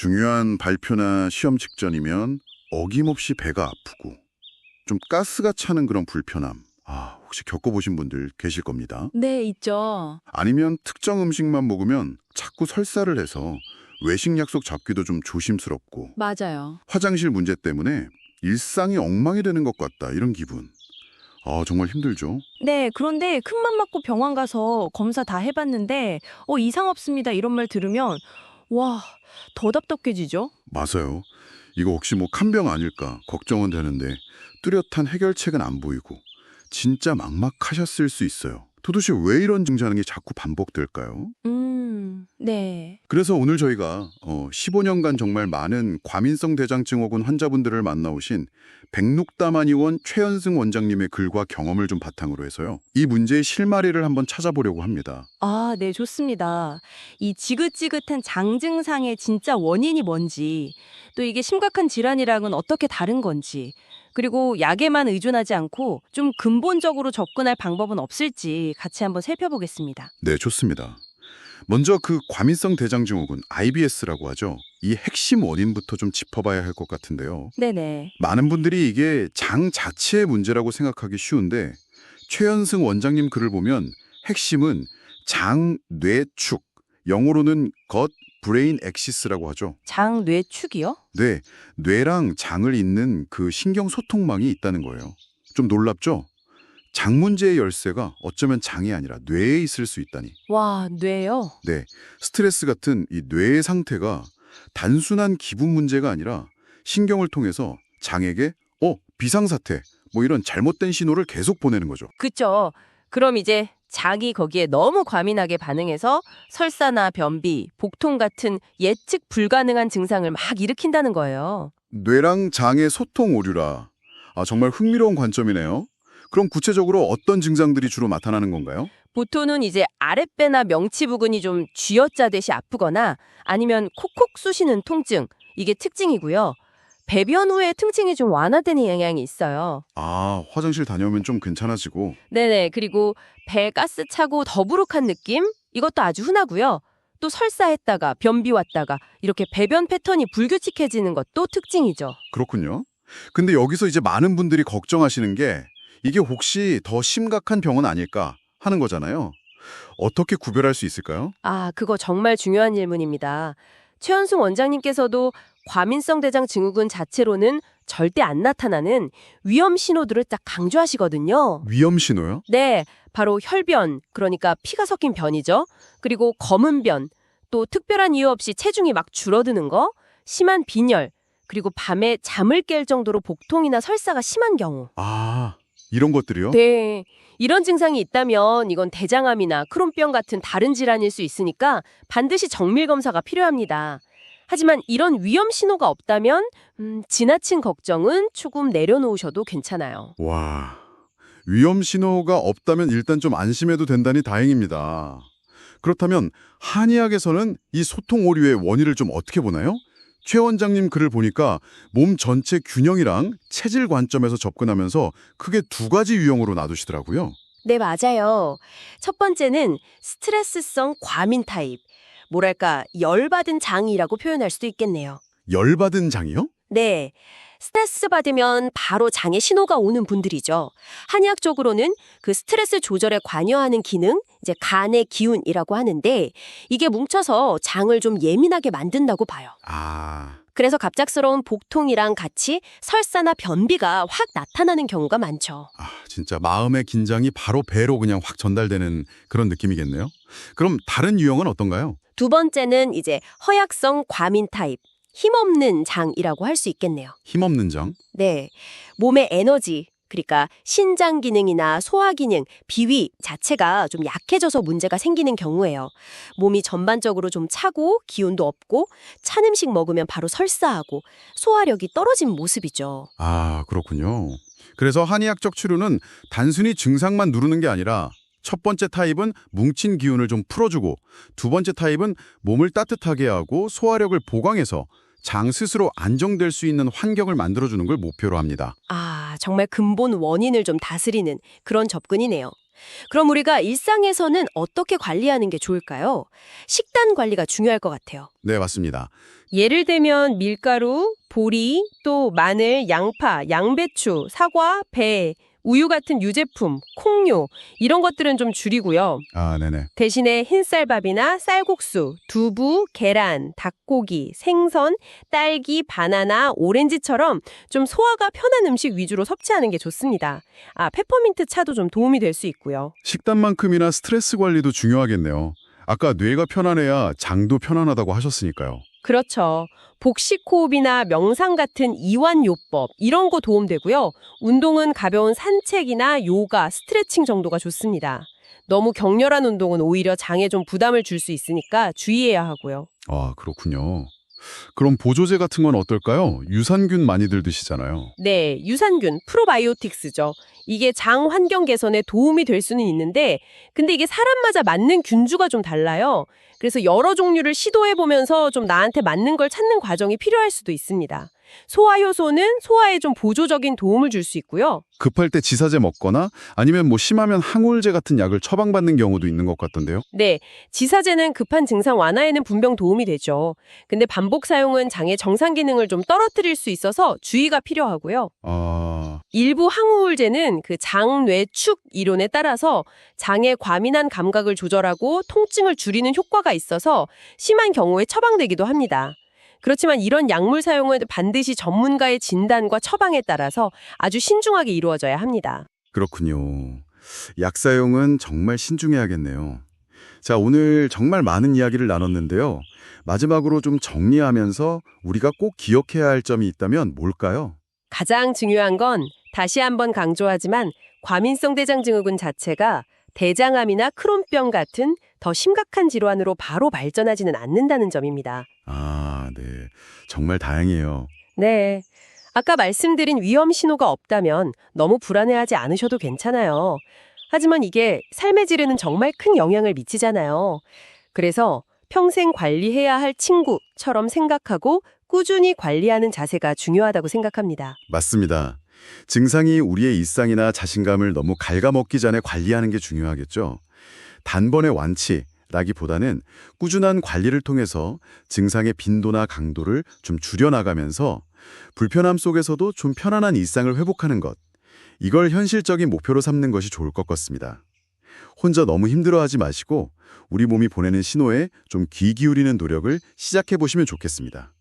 중요한 발표나 시험 직전이면 어김없이 배가 아프고 좀 가스가 차는 그런 불편함. 아, 혹시 겪어보신 분들 계실 겁니다. 네, 있죠. 아니면 특정 음식만 먹으면 자꾸 설사를 해서 외식 약속 잡기도 좀 조심스럽고 맞아요. 화장실 문제 때문에 일상이 엉망이 되는 것 같다 이런 기분. 아 정말 힘들죠. 네, 그런데 큰맘 먹고 병원 가서 검사 다 해봤는데 어 이상 없습니다 이런 말 들으면 와 더 답답해지죠. 맞아요. 이거 혹시 뭐 칸병 아닐까 걱정은 되는데 뚜렷한 해결책은 안 보이고 진짜 막막하셨을 수 있어요. 도대체 왜 이런 증상이 자꾸 반복될까요? 음, 네. 그래서 오늘 저희가 어, 15년간 정말 많은 과민성 대장증후군 환자분들을 만나오신 백록다만 의원 최현승 원장님의 글과 경험을 좀 바탕으로 해서요. 이 문제의 실마리를 한번 찾아보려고 합니다. 아, 네, 좋습니다. 이 지긋지긋한 장 증상의 진짜 원인이 뭔지, 또 이게 심각한 질환이랑은 어떻게 다른 건지, 그리고 약에만 의존하지 않고 좀 근본적으로 접근할 방법은 없을지 같이 한번 살펴보겠습니다. 네, 좋습니다. 먼저 그 과민성 대장증후군 IBS라고 하죠. 이 핵심 원인부터 좀 짚어봐야 할 것 같은데요. 네네. 많은 분들이 이게 장 자체의 문제라고 생각하기 쉬운데 최현승 원장님 글을 보면 핵심은 장 뇌축, 영어로는 것 브레인 엑시스라고 하죠. 장 뇌축이요? 뇌, 뇌랑 장을 잇는 그 신경 소통망이 있다는 거예요. 좀 놀랍죠? 장 문제의 열쇠가 어쩌면 장이 아니라 뇌에 있을 수 있다니. 와, 뇌요? 네, 스트레스 같은 이 뇌의 상태가 단순한 기분 문제가 아니라 신경을 통해서 장에게 어, 비상사태, 뭐 이런 잘못된 신호를 계속 보내는 거죠. 그쵸. 그럼 이제 장이 거기에 너무 과민하게 반응해서 설사나 변비, 복통 같은 예측 불가능한 증상을 막 일으킨다는 거예요. 뇌랑 장의 소통 오류라. 아, 정말 흥미로운 관점이네요. 그럼 구체적으로 어떤 증상들이 주로 나타나는 건가요? 보통은 이제 아랫배나 명치 부근이 좀 쥐어짜듯이 아프거나 아니면 콕콕 쑤시는 통증, 이게 특징이고요. 배변 후에 통증이 좀 완화되는 영향이 있어요. 아, 화장실 다녀오면 좀 괜찮아지고. 네네. 그리고 배 가스 차고 더부룩한 느낌? 이것도 아주 흔하고요. 또 설사했다가 변비 왔다가 이렇게 배변 패턴이 불규칙해지는 것도 특징이죠. 그렇군요. 근데 여기서 이제 많은 분들이 걱정하시는 게 이게 혹시 더 심각한 병은 아닐까 하는 거잖아요. 어떻게 구별할 수 있을까요? 아, 그거 정말 중요한 질문입니다. 최현승 원장님께서도 과민성 대장 증후군 자체로는 절대 안 나타나는 위험 신호들을 딱 강조하시거든요. 위험 신호요? 네, 바로 혈변, 그러니까 피가 섞인 변이죠. 그리고 검은 변, 또 특별한 이유 없이 체중이 막 줄어드는 거, 심한 빈혈, 그리고 밤에 잠을 깰 정도로 복통이나 설사가 심한 경우. 아, 이런 것들이요? 네. 이런 증상이 있다면 이건 대장암이나 크론병 같은 다른 질환일 수 있으니까 반드시 정밀 검사가 필요합니다. 하지만 이런 위험 신호가 없다면 음, 지나친 걱정은 조금 내려놓으셔도 괜찮아요. 와, 위험 신호가 없다면 일단 좀 안심해도 된다니 다행입니다. 그렇다면 한의학에서는 이 소통 오류의 원인을 좀 어떻게 보나요? 최 원장님 글을 보니까 몸 전체 균형이랑 체질 관점에서 접근하면서 크게 두 가지 유형으로 나누시더라고요. 네, 맞아요. 첫 번째는 스트레스성 과민 타입. 뭐랄까, 열받은 장이라고 표현할 수도 있겠네요. 열받은 장이요? 네. 스트레스 받으면 바로 장에 신호가 오는 분들이죠. 한의학적으로는 그 스트레스 조절에 관여하는 기능, 이제 간의 기운이라고 하는데 이게 뭉쳐서 장을 좀 예민하게 만든다고 봐요. 아, 그래서 갑작스러운 복통이랑 같이 설사나 변비가 확 나타나는 경우가 많죠. 아, 진짜 마음의 긴장이 바로 배로 그냥 확 전달되는 그런 느낌이겠네요. 그럼 다른 유형은 어떤가요? 두 번째는 이제 허약성 과민 타입, 힘없는 장이라고 할 수 있겠네요. 힘없는 장? 네. 몸의 에너지, 그러니까 신장 기능이나 소화 기능, 비위 자체가 좀 약해져서 문제가 생기는 경우예요. 몸이 전반적으로 좀 차고 기운도 없고 찬 음식 먹으면 바로 설사하고 소화력이 떨어진 모습이죠. 아, 그렇군요. 그래서 한의학적 치료는 단순히 증상만 누르는 게 아니라 첫 번째 타입은 뭉친 기운을 좀 풀어주고 두 번째 타입은 몸을 따뜻하게 하고 소화력을 보강해서 장 스스로 안정될 수 있는 환경을 만들어주는 걸 목표로 합니다. 아, 정말 근본 원인을 좀 다스리는 그런 접근이네요. 그럼 우리가 일상에서는 어떻게 관리하는 게 좋을까요? 식단 관리가 중요할 것 같아요. 네, 맞습니다. 예를 들면 밀가루, 보리, 또 마늘, 양파, 양배추, 사과, 배, 우유 같은 유제품, 콩류 이런 것들은 좀 줄이고요. 아, 네네. 대신에 흰쌀밥이나 쌀국수, 두부, 계란, 닭고기, 생선, 딸기, 바나나, 오렌지처럼 좀 소화가 편한 음식 위주로 섭취하는 게 좋습니다. 아, 페퍼민트 차도 좀 도움이 될 수 있고요. 식단만큼이나 스트레스 관리도 중요하겠네요. 아까 뇌가 편안해야 장도 편안하다고 하셨으니까요. 그렇죠. 복식 호흡이나 명상 같은 이완 요법 이런 거 도움되고요. 운동은 가벼운 산책이나 요가, 스트레칭 정도가 좋습니다. 너무 격렬한 운동은 오히려 장에 좀 부담을 줄 수 있으니까 주의해야 하고요. 아, 그렇군요. 그럼 보조제 같은 건 어떨까요? 유산균 많이들 드시잖아요. 네, 유산균, 프로바이오틱스죠. 이게 장 환경 개선에 도움이 될 수는 있는데, 근데 이게 사람마다 맞는 균주가 좀 달라요. 그래서 여러 종류를 시도해 보면서 좀 나한테 맞는 걸 찾는 과정이 필요할 수도 있습니다. 소화 효소는 소화에 좀 보조적인 도움을 줄 수 있고요. 급할 때 지사제 먹거나 아니면 뭐 심하면 항우울제 같은 약을 처방받는 경우도 있는 것 같던데요. 네, 지사제는 급한 증상 완화에는 분명 도움이 되죠. 근데 반복 사용은 장의 정상 기능을 좀 떨어뜨릴 수 있어서 주의가 필요하고요. 아, 일부 항우울제는 그 장뇌축 이론에 따라서 장의 과민한 감각을 조절하고 통증을 줄이는 효과가 있어서 심한 경우에 처방되기도 합니다. 그렇지만 이런 약물 사용은 반드시 전문가의 진단과 처방에 따라서 아주 신중하게 이루어져야 합니다. 그렇군요. 약 사용은 정말 신중해야겠네요. 자, 오늘 정말 많은 이야기를 나눴는데요. 마지막으로 좀 정리하면서 우리가 꼭 기억해야 할 점이 있다면 뭘까요? 가장 중요한 건 다시 한번 강조하지만 과민성 대장 증후군 자체가 대장암이나 크론병 같은 더 심각한 질환으로 바로 발전하지는 않는다는 점입니다. 아, 네. 정말 다행이에요. 네. 아까 말씀드린 위험 신호가 없다면 너무 불안해하지 않으셔도 괜찮아요. 하지만 이게 삶의 질에는 정말 큰 영향을 미치잖아요. 그래서 평생 관리해야 할 친구처럼 생각하고 꾸준히 관리하는 자세가 중요하다고 생각합니다. 맞습니다. 증상이 우리의 일상이나 자신감을 너무 갉아먹기 전에 관리하는 게 중요하겠죠. 단번에 완치 라기보다는 꾸준한 관리를 통해서 증상의 빈도나 강도를 좀 줄여나가면서 불편함 속에서도 좀 편안한 일상을 회복하는 것. 이걸 현실적인 목표로 삼는 것이 좋을 것 같습니다. 혼자 너무 힘들어하지 마시고 우리 몸이 보내는 신호에 좀 귀 기울이는 노력을 시작해 보시면 좋겠습니다.